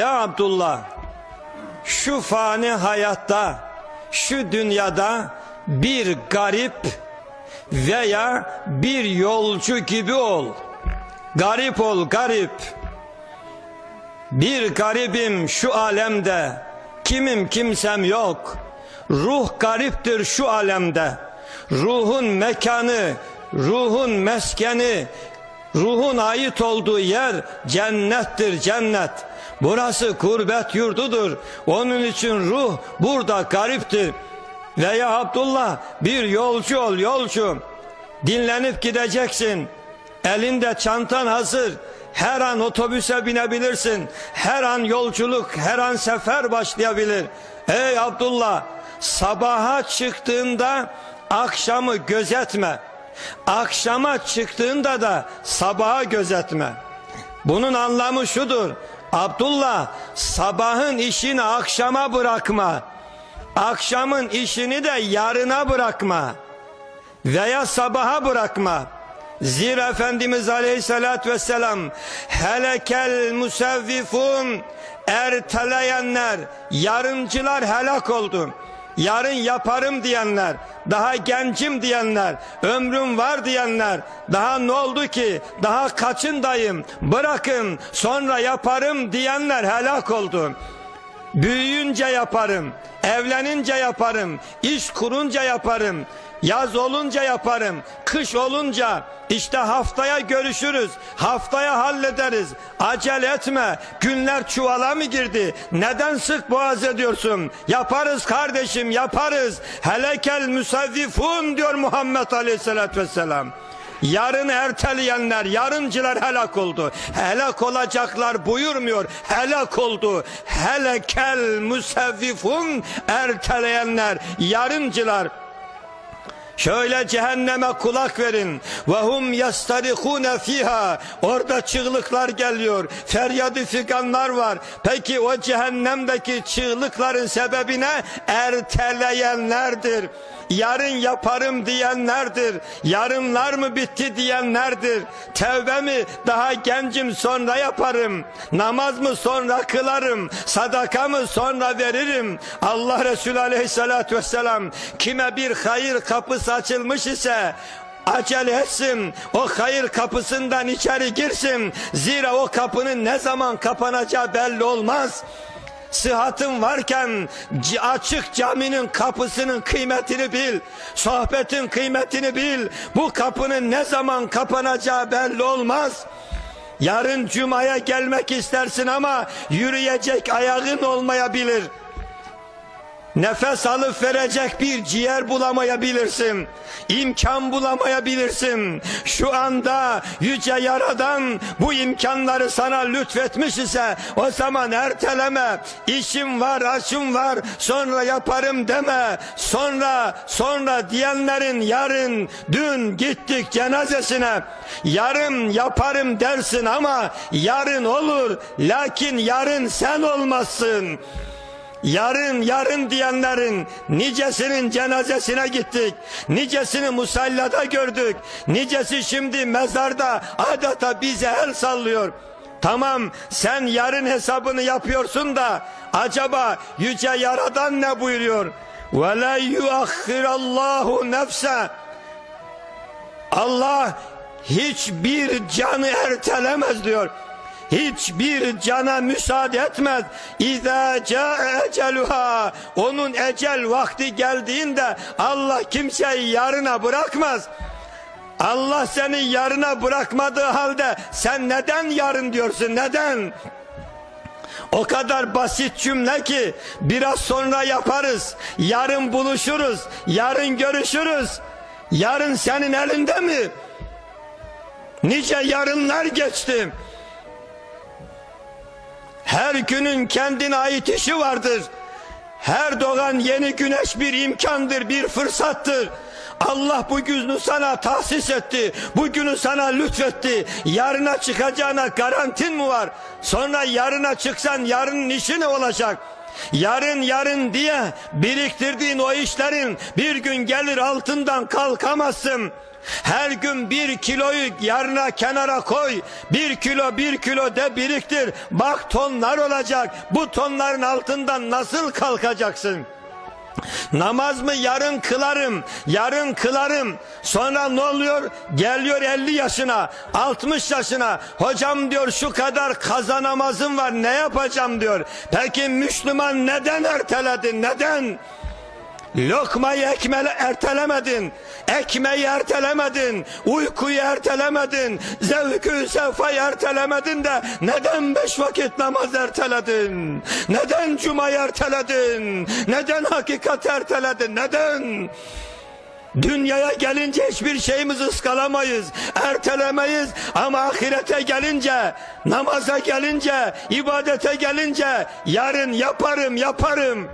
Ya Abdullah, şu fani hayatta, şu dünyada bir garip veya bir yolcu gibi ol. Garip ol, garip. Bir garibim şu alemde, kimim kimsem yok. Ruh gariptir şu alemde. Ruhun mekanı, ruhun meskeni, ruhun ait olduğu yer cennettir cennet. Burası kurbet yurdudur. Onun için ruh burada gariptir. Veya Abdullah bir yolcu ol yolcu. Dinlenip gideceksin. Elinde çantan hazır. Her an otobüse binebilirsin. Her an yolculuk, her an sefer başlayabilir. Ey Abdullah, sabaha çıktığında akşamı gözetme. Akşama çıktığında da sabaha gözetme. Bunun anlamı şudur. Abdullah sabahın işini akşama bırakma. Akşamın işini de yarına bırakma. Veya sabaha bırakma. Zira Efendimiz Aleyhisselatü Vesselam helekel musevvifun erteleyenler, yarıncılar helak oldu. Yarın yaparım diyenler, daha gencim diyenler, ömrüm var diyenler, daha ne oldu ki, daha kaçındayım, bırakın sonra yaparım diyenler helak oldu. Büyüyünce yaparım, evlenince yaparım, iş kurunca yaparım, yaz olunca yaparım, kış olunca işte haftaya görüşürüz, haftaya hallederiz. Acele etme, günler çuvala mı girdi? Neden sık boğaz ediyorsun? Yaparız kardeşim, yaparız. Helekel müsevvifun diyor Muhammed Aleyhisselatü Vesselam. Yarın erteleyenler, yarıncılar helak oldu. Helak olacaklar buyurmuyor. Helak oldu. Helekel musevvifun erteleyenler, yarıncılar. Şöyle cehenneme kulak verin. Ve hum yastarihune fiha. Orada çığlıklar geliyor. Feryadı figanlar var. Peki o cehennemdeki çığlıkların sebebi ne? Erteleyenlerdir. Yarın yaparım diyenlerdir. Yarınlar mı bitti diyenlerdir. Tevbe mi daha gencim sonra yaparım. Namaz mı sonra kılarım. Sadaka mı sonra veririm. Allah Resulü Aleyhisselatü Vesselam kime bir hayır kapısı açılmış ise acele etsin o hayır kapısından içeri girsin zira o kapının ne zaman kapanacağı belli olmaz Sıhhatın varken açık caminin kapısının kıymetini bil. Sohbetin kıymetini bil. Bu kapının ne zaman kapanacağı belli olmaz. Yarın cumaya gelmek istersin ama yürüyecek ayağın olmayabilir. Nefes alıp verecek bir ciğer bulamayabilirsin. İmkan bulamayabilirsin. Şu anda yüce yaradan bu imkanları sana lütfetmiş ise o zaman erteleme. İşim var, açım var, sonra yaparım deme. Sonra, sonra diyenlerin yarın, dün gittik cenazesine. Yarın yaparım dersin ama yarın olur. Lakin yarın sen olmazsın. Yarın yarın diyenlerin nicesinin cenazesine gittik. Nicesini musallada gördük. Nicesi şimdi mezarda adeta bize el sallıyor. Tamam sen yarın hesabını yapıyorsun da acaba yüce yaradan ne buyuruyor? Ve la yuakhirallahu nefse Allah hiçbir canı ertelemez diyor. Hiçbir cana müsaade etmez. İza caa eceluha. Onun ecel vakti geldiğinde Allah kimseyi yarına bırakmaz. Allah seni yarına bırakmadığı halde sen neden yarın diyorsun? Neden? O kadar basit cümle ki biraz sonra yaparız. Yarın buluşuruz. Yarın görüşürüz. Yarın senin elinde mi? Nice yarınlar geçti. Her günün kendine ait işi vardır. Her doğan yeni güneş bir imkandır, bir fırsattır. Allah bu günü sana tahsis etti. Bugünü sana lütfetti. Yarına çıkacağına garantin mi var? Sonra yarına çıksan yarının işi ne olacak? Yarın yarın diye biriktirdiğin o işlerin bir gün gelir altından kalkamazsın. Her gün bir kiloyu yarına kenara koy. Bir kilo bir kilo de biriktir. Bak tonlar olacak. Bu tonların altından nasıl kalkacaksın? Namaz mı yarın kılarım, yarın kılarım. Sonra ne oluyor? Geliyor 50 yaşına, 60 yaşına. Hocam diyor şu kadar kaza namazım var ne yapacağım diyor. Peki Müslüman neden erteledin? Neden? Lokmayı ekmele ertelemedin. Ekmeği ertelemedin. Uykuyu ertelemedin. Zevkü sefayı ertelemedin de neden beş vakit namaz erteledin? Neden cumayı erteledin? Neden hakikat erteledin? Neden? Dünyaya gelince hiçbir şeyimizi ıskalamayız, ertelemeyiz ama ahirete gelince, namaza gelince, ibadete gelince yarın yaparım, yaparım.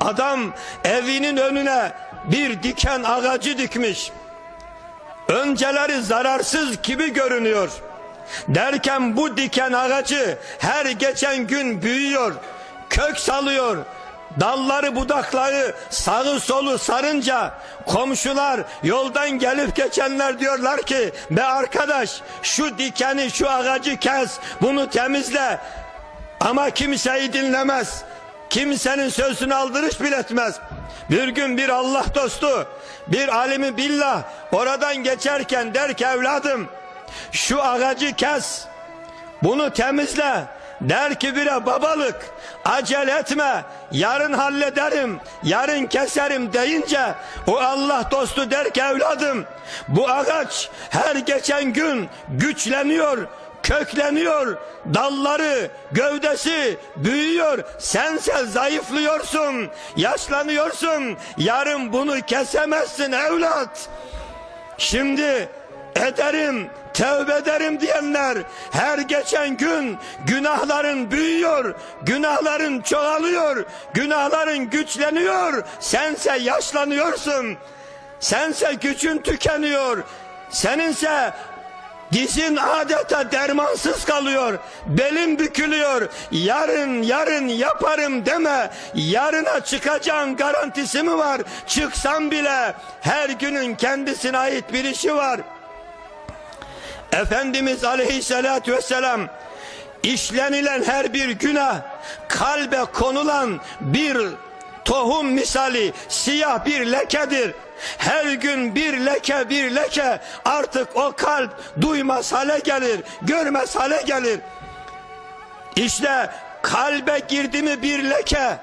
Adam evinin önüne bir diken ağacı dikmiş. Önceleri zararsız gibi görünüyor. Derken bu diken ağacı her geçen gün büyüyor, kök salıyor. Dalları budakları sağı solu sarınca komşular yoldan gelip geçenler diyorlar ki be arkadaş şu dikeni şu ağacı kes bunu temizle ama kimseyi dinlemez. Kimsenin sözünü aldırış bile etmez. Bir gün bir Allah dostu, bir alimi billah oradan geçerken der ki evladım şu ağacı kes, bunu temizle. Der ki bire babalık acele etme yarın hallederim yarın keserim deyince o Allah dostu der ki evladım bu ağaç her geçen gün güçleniyor kökleniyor, dalları, gövdesi büyüyor. Sense zayıflıyorsun, yaşlanıyorsun. Yarın bunu kesemezsin evlat. Şimdi ederim, tevbe ederim diyenler her geçen gün günahların büyüyor, günahların çoğalıyor, günahların güçleniyor. Sense yaşlanıyorsun. Sense gücün tükeniyor. Seninse Dizin adeta dermansız kalıyor. Belin bükülüyor. Yarın yarın yaparım deme. Yarına çıkacağın garantisi mi var? Çıksam bile her günün kendisine ait bir işi var. Efendimiz aleyhissalatü vesselam işlenilen her bir günah kalbe konulan bir tohum misali siyah bir lekedir. Her gün bir leke bir leke artık o kalp duymaz hale gelir, görmez hale gelir. İşte kalbe girdi mi bir leke,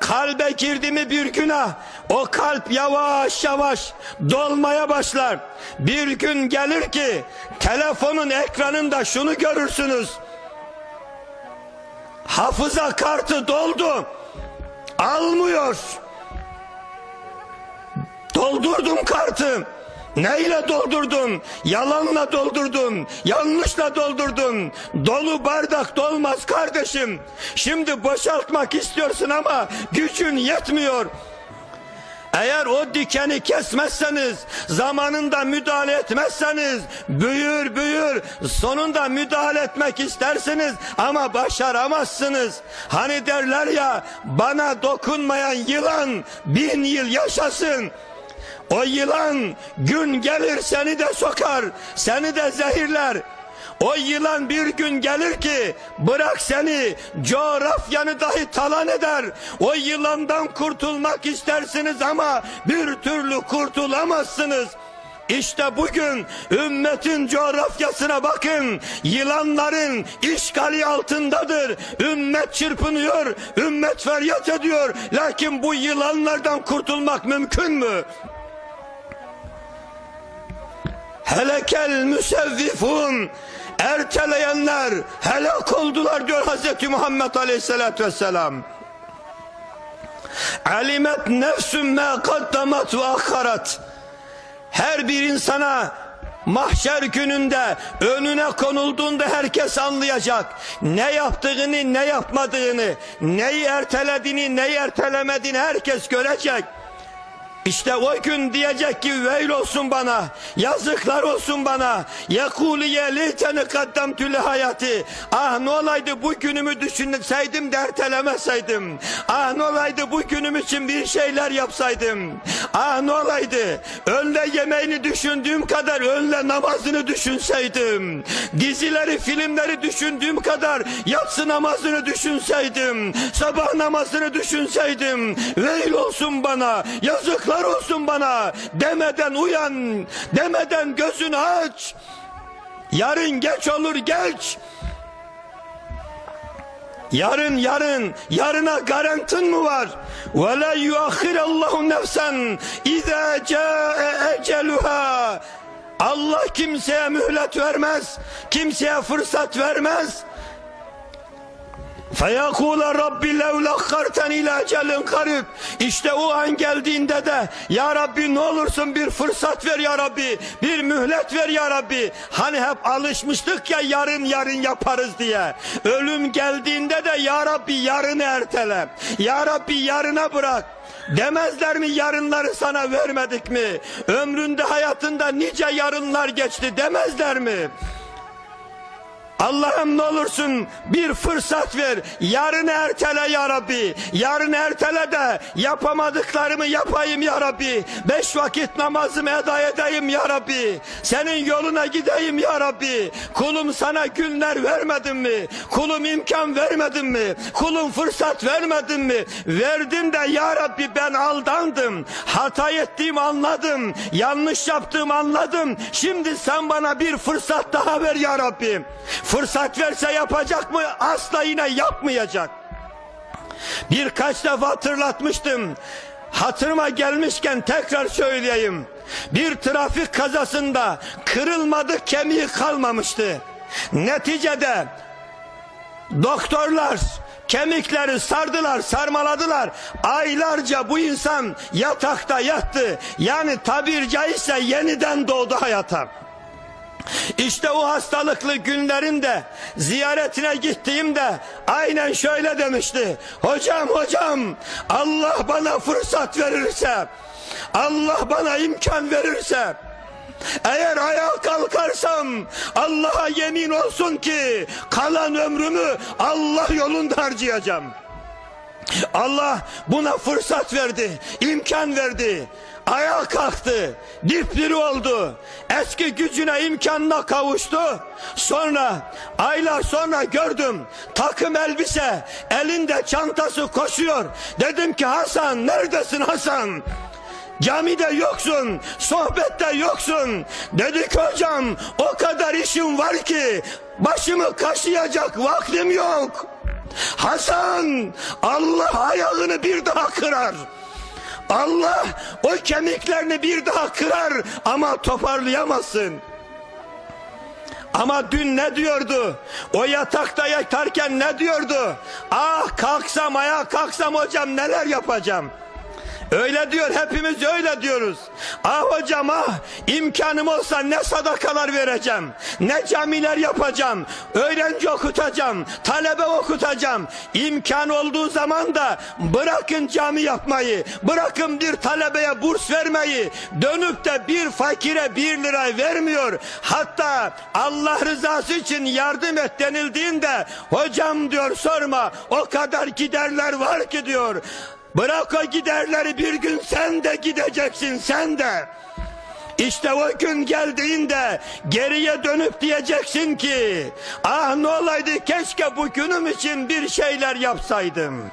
kalbe girdi mi bir günah, o kalp yavaş yavaş dolmaya başlar. Bir gün gelir ki telefonun ekranında şunu görürsünüz. Hafıza kartı doldu. Almıyor. Doldurdum kartı. Neyle doldurdun? Yalanla doldurdun. Yanlışla doldurdun. Dolu bardak dolmaz kardeşim. Şimdi boşaltmak istiyorsun ama gücün yetmiyor. Eğer o dikeni kesmezseniz, zamanında müdahale etmezseniz, büyür büyür, sonunda müdahale etmek istersiniz ama başaramazsınız. Hani derler ya, bana dokunmayan yılan bin yıl yaşasın. O yılan gün gelir seni de sokar, seni de zehirler. O yılan bir gün gelir ki bırak seni coğrafyanı dahi talan eder. O yılandan kurtulmak istersiniz ama bir türlü kurtulamazsınız. İşte bugün ümmetin coğrafyasına bakın. Yılanların işgali altındadır. Ümmet çırpınıyor, ümmet feryat ediyor. Lakin bu yılanlardan kurtulmak mümkün mü? Helekel müsevvifun erteleyenler helak oldular diyor Hazreti Muhammed Aleyhisselatü Vesselam. Alimet nefsün me kaddamat ve akharat. Her bir insana mahşer gününde önüne konulduğunda herkes anlayacak. Ne yaptığını ne yapmadığını, neyi ertelediğini neyi ertelemediğini herkes görecek. İşte o gün diyecek ki veil olsun bana, yazıklar olsun bana. Yekuliye leyteni kaddemtü li hayati. Ah ne olaydı bu günümü düşünseydim de. Ah ne olaydı bu günüm için bir şeyler yapsaydım. Ah ne olaydı önle yemeğini düşündüğüm kadar önle namazını düşünseydim. Dizileri filmleri düşündüğüm kadar yatsı namazını düşünseydim. Sabah namazını düşünseydim. Veil olsun bana yazıklar olsun bana demeden uyan demeden gözünü aç. Yarın geç olur geç. Yarın yarın yarına garantin mi var? Ve la yuakhirallahu nefsen iza caa eceluha. Allah kimseye mühlet vermez. Kimseye fırsat vermez. Feyakule Rabbi levlakkarten ila celin karib. İşte o an geldiğinde de Ya Rabbi ne olursun bir fırsat ver Ya Rabbi. Bir mühlet ver Ya Rabbi. Hani hep alışmıştık ya yarın yarın yaparız diye. Ölüm geldiğinde de Ya Rabbi yarını ertele. Ya Rabbi yarına bırak. Demezler mi yarınları sana vermedik mi? Ömründe hayatında nice yarınlar geçti demezler mi? Allah'ım ne olursun bir fırsat ver. Yarın ertele ya Rabbi. Yarın ertele de yapamadıklarımı yapayım ya Rabbi. Beş vakit namazımı eda edeyim ya Rabbi. Senin yoluna gideyim ya Rabbi. Kulum sana günler vermedin mi? Kulum imkan vermedin mi? Kulum fırsat vermedin mi? Verdin de ya Rabbi ben aldandım. Hata ettiğimi anladım. Yanlış yaptığımı anladım. Şimdi sen bana bir fırsat daha ver ya Rabbi. Fırsat verse yapacak mı? Asla yine yapmayacak. Birkaç defa hatırlatmıştım. Hatırıma gelmişken tekrar söyleyeyim. Bir trafik kazasında kırılmadık kemiği kalmamıştı. Neticede doktorlar kemikleri sardılar, sarmaladılar. Aylarca bu insan yatakta yattı. Yani tabir caizse yeniden doğdu hayata. İşte o hastalıklı günlerinde ziyaretine gittiğimde aynen şöyle demişti. Hocam hocam Allah bana fırsat verirse Allah bana imkan verirse eğer ayağa kalkarsam Allah'a yemin olsun ki kalan ömrümü Allah yolunda harcayacağım. Allah buna fırsat verdi, imkan verdi. Ayağa kalktı, dipdiri oldu. Eski gücüne imkanına kavuştu. Sonra aylar sonra gördüm takım elbise, elinde çantası koşuyor. Dedim ki Hasan neredesin Hasan? Camide yoksun, sohbette yoksun. Dedik hocam o kadar işim var ki başımı kaşıyacak vaktim yok. Hasan Allah ayağını bir daha kırar. Allah o kemiklerini bir daha kırar ama toparlayamazsın. Ama dün ne diyordu? O yatakta yatarken ne diyordu? Ah kalksam ayağa kalksam hocam neler yapacağım? Öyle diyor hepimiz öyle diyoruz. Ah hocam ah imkanım olsa ne sadakalar vereceğim. Ne camiler yapacağım. Öğrenci okutacağım. Talebe okutacağım. İmkan olduğu zaman da bırakın cami yapmayı. Bırakın bir talebeye burs vermeyi. Dönüp de bir fakire bir lira vermiyor. Hatta Allah rızası için yardım et denildiğinde hocam diyor sorma o kadar giderler var ki diyor. Bırak o giderleri bir gün sen de gideceksin sen de. İşte o gün geldiğinde geriye dönüp diyeceksin ki ah ne olaydı keşke bu günüm için bir şeyler yapsaydım.